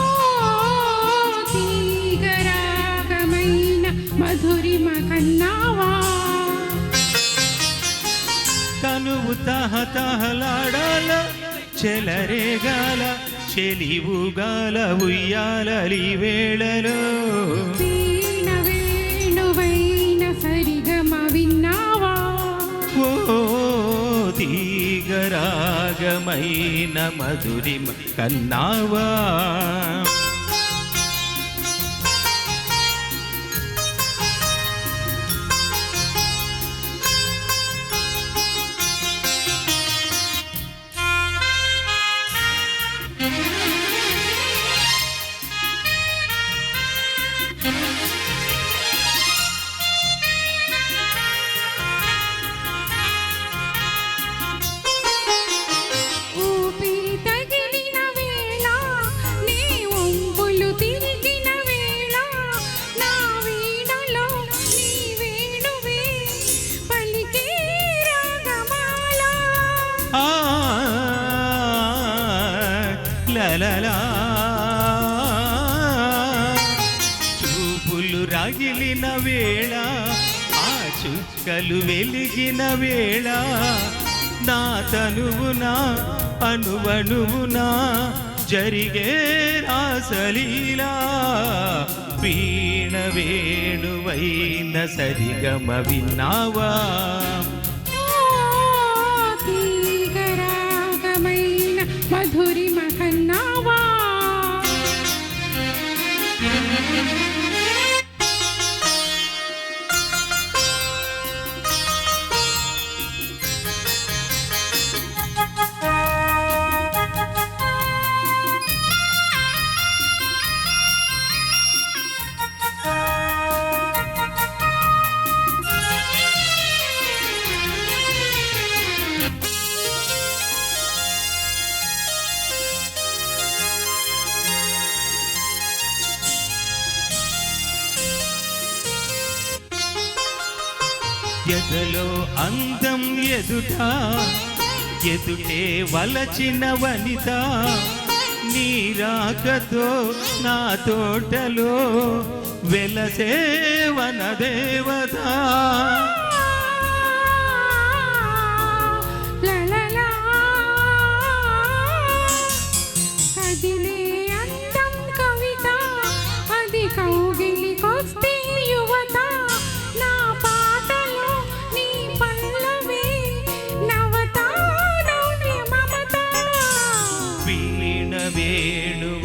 ఓ తీగరాగమైన మధురిమ కన్నావా? తనువు తహతహలాడాల చెలరేగాల చెలివుగాల ఉయ్యాలలి వేళలో తీగరాగమైన మధురిమ కన్నావా? లలలా చూపులు రగిలిన వేళ ఆ చుక్కలు వెలిగిన వేళ. నా తనువున అణువణువున జరిగే రాసలీలా వీణ వేణువైన సరిగమ విన్నావా? తీగరాగమైన మధురిమ ఎదలో అందం ఎదుట ఎదుటే వలచిన వనిత. నీ రాకతో నా తోటలో వెలసేవన దేవత.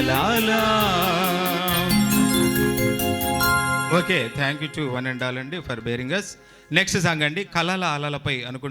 లా okay thank you to one and all అండి for bearing us next song అండి కలల అలలపై అనుకుంటా